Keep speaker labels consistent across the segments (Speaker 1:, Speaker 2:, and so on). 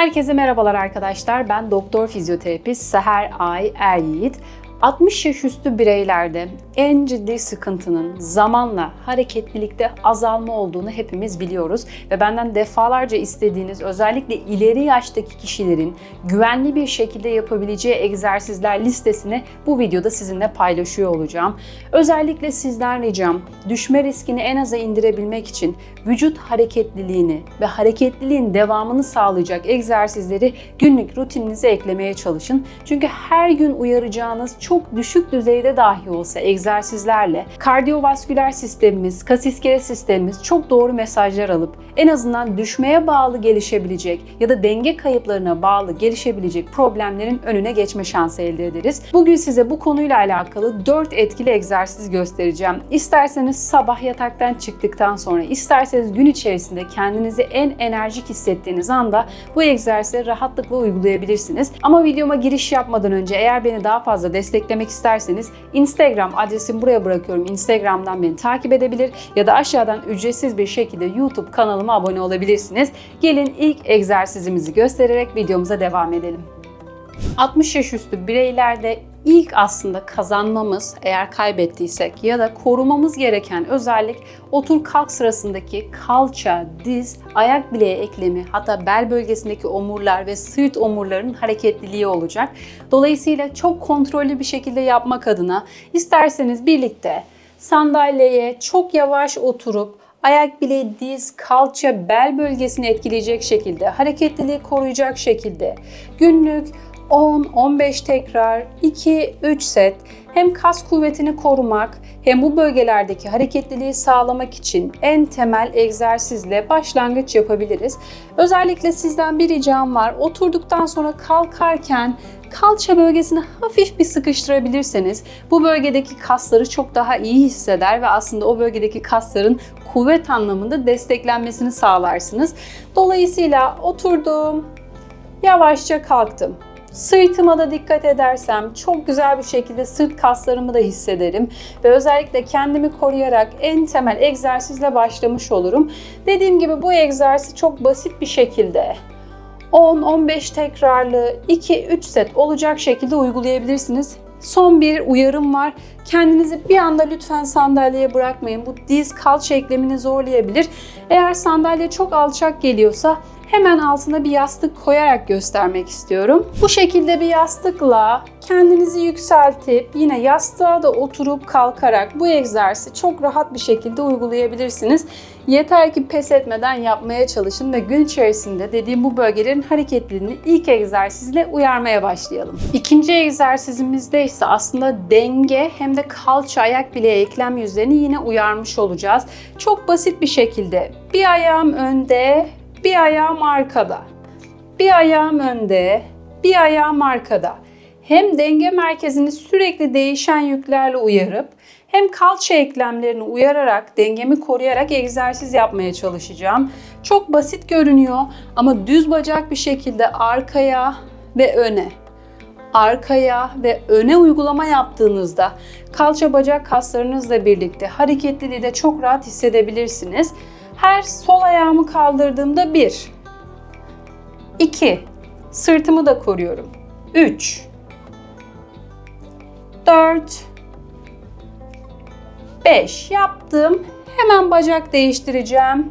Speaker 1: Herkese merhabalar arkadaşlar. Ben doktor fizyoterapist Seher Ay Er Yiğit. 60 yaş üstü bireylerde en ciddi sıkıntının zamanla hareketlilikte azalma olduğunu hepimiz biliyoruz ve benden defalarca istediğiniz özellikle ileri yaştaki kişilerin güvenli bir şekilde yapabileceği egzersizler listesini bu videoda sizinle paylaşıyor olacağım. Özellikle sizden ricam düşme riskini en aza indirebilmek için vücut hareketliliğini ve hareketliliğin devamını sağlayacak egzersizleri günlük rutininize eklemeye çalışın. Çünkü her gün uyaracağınız çok düşük düzeyde dahi olsa egzersizlerle kardiyovasküler sistemimiz, kas iskelet sistemimiz çok doğru mesajlar alıp en azından düşmeye bağlı gelişebilecek ya da denge kayıplarına bağlı gelişebilecek problemlerin önüne geçme şansı elde ederiz. Bugün size bu konuyla alakalı 4 etkili egzersiz göstereceğim. İsterseniz sabah yataktan çıktıktan sonra, isterseniz gün içerisinde kendinizi en enerjik hissettiğiniz anda bu egzersizi rahatlıkla uygulayabilirsiniz. Ama videoma giriş yapmadan önce eğer beni daha fazla desteklemek isterseniz Instagram adresimi buraya bırakıyorum. Instagram'dan beni takip edebilir ya da aşağıdan ücretsiz bir şekilde YouTube kanalıma abone olabilirsiniz. Gelin ilk egzersizimizi göstererek videomuza devam edelim. 60 yaş üstü bireylerde ilk aslında kazanmamız eğer kaybettiysek ya da korumamız gereken özellik otur kalk sırasındaki kalça, diz, ayak bileği eklemi hatta bel bölgesindeki omurlar ve sırt omurlarının hareketliliği olacak. Dolayısıyla çok kontrollü bir şekilde yapmak adına isterseniz birlikte sandalyeye çok yavaş oturup ayak bileği, diz, kalça, bel bölgesini etkileyecek şekilde, hareketliliği koruyacak şekilde günlük 10-15 tekrar 2-3 set hem kas kuvvetini korumak hem bu bölgelerdeki hareketliliği sağlamak için en temel egzersizle başlangıç yapabiliriz. Özellikle sizden bir ricam var. Oturduktan sonra kalkarken kalça bölgesini hafif bir sıkıştırabilirseniz bu bölgedeki kasları çok daha iyi hisseder ve aslında o bölgedeki kasların kuvvet anlamında desteklenmesini sağlarsınız. Dolayısıyla oturdum, yavaşça kalktım. Sırtıma da dikkat edersem çok güzel bir şekilde sırt kaslarımı da hissederim ve özellikle kendimi koruyarak en temel egzersizle başlamış olurum. Dediğim gibi bu egzersiz çok basit bir şekilde 10-15 tekrarlı 2-3 set olacak şekilde uygulayabilirsiniz. Son bir uyarım var. Kendinizi bir anda lütfen sandalyeye bırakmayın. Bu diz kalça eklemini zorlayabilir. Eğer sandalye çok alçak geliyorsa hemen altına bir yastık koyarak göstermek istiyorum. Bu şekilde bir yastıkla kendinizi yükseltip yine yastığa da oturup kalkarak bu egzersizi çok rahat bir şekilde uygulayabilirsiniz. Yeter ki pes etmeden yapmaya çalışın ve gün içerisinde dediğim bu bölgelerin hareketliliğini ilk egzersizle uyarmaya başlayalım. İkinci egzersizimizde ise aslında denge hem de kalça ayak bileği eklem yüzlerini yine uyarmış olacağız. Çok basit bir şekilde bir ayağım önde, bir ayağım arkada. Bir ayağım önde, bir ayağım arkada. Hem denge merkezini sürekli değişen yüklerle uyarıp hem kalça eklemlerini uyararak, dengemi koruyarak egzersiz yapmaya çalışacağım. Çok basit görünüyor ama düz bacak bir şekilde arkaya ve öne arkaya ve öne uygulama yaptığınızda kalça bacak kaslarınızla birlikte hareketliliği de çok rahat hissedebilirsiniz. Her sol ayağımı kaldırdığımda 1 2 Sırtımı da koruyorum. 3 4 5 yaptım. Hemen bacak değiştireceğim.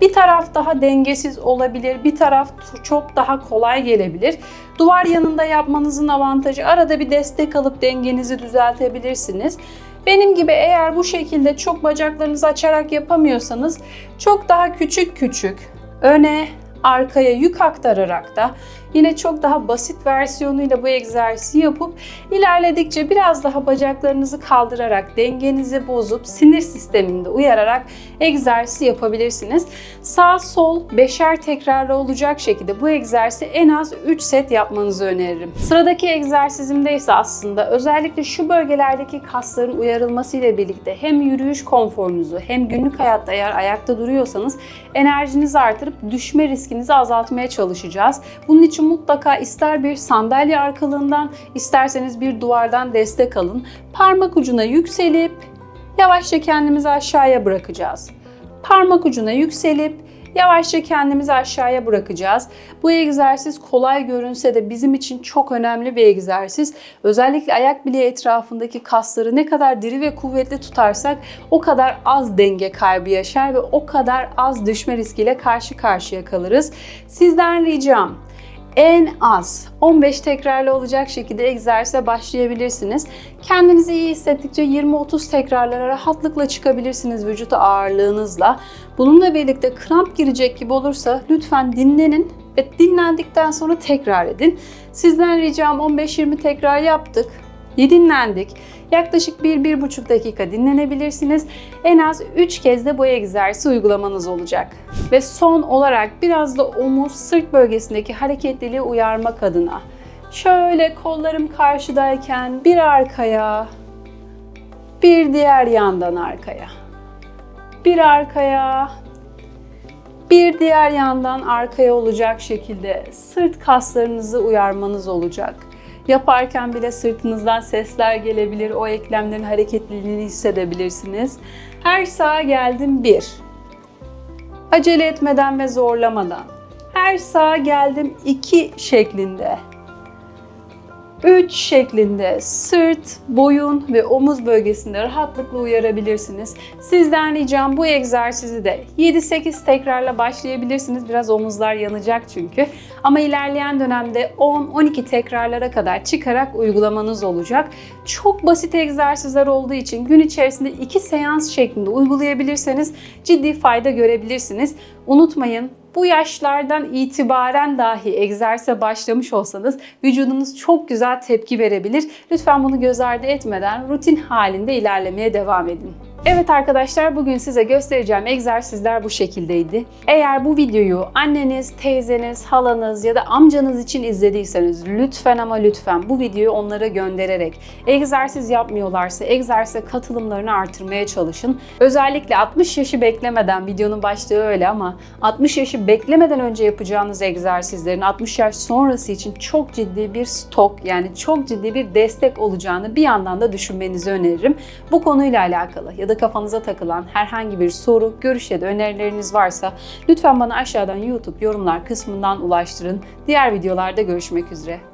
Speaker 1: Bir taraf daha dengesiz olabilir, bir taraf çok daha kolay gelebilir. Duvar yanında yapmanızın avantajı arada bir destek alıp dengenizi düzeltebilirsiniz. Benim gibi eğer bu şekilde çok bacaklarınızı açarak yapamıyorsanız çok daha küçük küçük öne, arkaya yük aktararak da Yine çok daha basit versiyonuyla bu egzersizi yapıp ilerledikçe biraz daha bacaklarınızı kaldırarak dengenizi bozup sinir sisteminde uyararak egzersizi yapabilirsiniz. Sağ sol beşer tekrarlı olacak şekilde bu egzersizi en az 3 set yapmanızı öneririm. Sıradaki egzersizimde ise aslında özellikle şu bölgelerdeki kasların uyarılması ile birlikte hem yürüyüş konforunuzu hem günlük hayatta eğer ayakta duruyorsanız enerjinizi artırıp düşme riskinizi azaltmaya çalışacağız. Bunun için için mutlaka ister bir sandalye arkalığından isterseniz bir duvardan destek alın. Parmak ucuna yükselip yavaşça kendimizi aşağıya bırakacağız. Parmak ucuna yükselip Yavaşça kendimizi aşağıya bırakacağız. Bu egzersiz kolay görünse de bizim için çok önemli bir egzersiz. Özellikle ayak bileği etrafındaki kasları ne kadar diri ve kuvvetli tutarsak o kadar az denge kaybı yaşar ve o kadar az düşme riskiyle karşı karşıya kalırız. Sizden ricam en az 15 tekrarlı olacak şekilde egzersize başlayabilirsiniz. Kendinizi iyi hissettikçe 20-30 tekrarlara rahatlıkla çıkabilirsiniz vücut ağırlığınızla. Bununla birlikte kramp girecek gibi olursa lütfen dinlenin ve dinlendikten sonra tekrar edin. Sizden ricam 15-20 tekrar yaptık. Dinlendik. Yaklaşık 1-1,5 dakika dinlenebilirsiniz. En az 3 kez de bu egzersizi uygulamanız olacak. Ve son olarak biraz da omuz, sırt bölgesindeki hareketliliği uyarmak adına. Şöyle kollarım karşıdayken bir arkaya, bir diğer yandan arkaya. Bir arkaya, bir diğer yandan arkaya olacak şekilde sırt kaslarınızı uyarmanız olacak. Yaparken bile sırtınızdan sesler gelebilir, o eklemlerin hareketliliğini hissedebilirsiniz. Her sağa geldim bir. Acele etmeden ve zorlamadan. Her sağa geldim iki şeklinde. 3 şeklinde sırt, boyun ve omuz bölgesinde rahatlıkla uyarabilirsiniz. Sizden ricam bu egzersizi de 7-8 tekrarla başlayabilirsiniz. Biraz omuzlar yanacak çünkü. Ama ilerleyen dönemde 10-12 tekrarlara kadar çıkarak uygulamanız olacak. Çok basit egzersizler olduğu için gün içerisinde 2 seans şeklinde uygulayabilirseniz ciddi fayda görebilirsiniz. Unutmayın bu yaşlardan itibaren dahi egzersize başlamış olsanız vücudunuz çok güzel tepki verebilir. Lütfen bunu göz ardı etmeden rutin halinde ilerlemeye devam edin. Evet arkadaşlar bugün size göstereceğim egzersizler bu şekildeydi. Eğer bu videoyu anneniz, teyzeniz, halanız ya da amcanız için izlediyseniz lütfen ama lütfen bu videoyu onlara göndererek egzersiz yapmıyorlarsa egzersize katılımlarını artırmaya çalışın. Özellikle 60 yaşı beklemeden videonun başlığı öyle ama 60 yaşı beklemeden önce yapacağınız egzersizlerin 60 yaş sonrası için çok ciddi bir stok yani çok ciddi bir destek olacağını bir yandan da düşünmenizi öneririm. Bu konuyla alakalı ya da kafanıza takılan herhangi bir soru, görüş ya da önerileriniz varsa lütfen bana aşağıdan YouTube yorumlar kısmından ulaştırın. Diğer videolarda görüşmek üzere.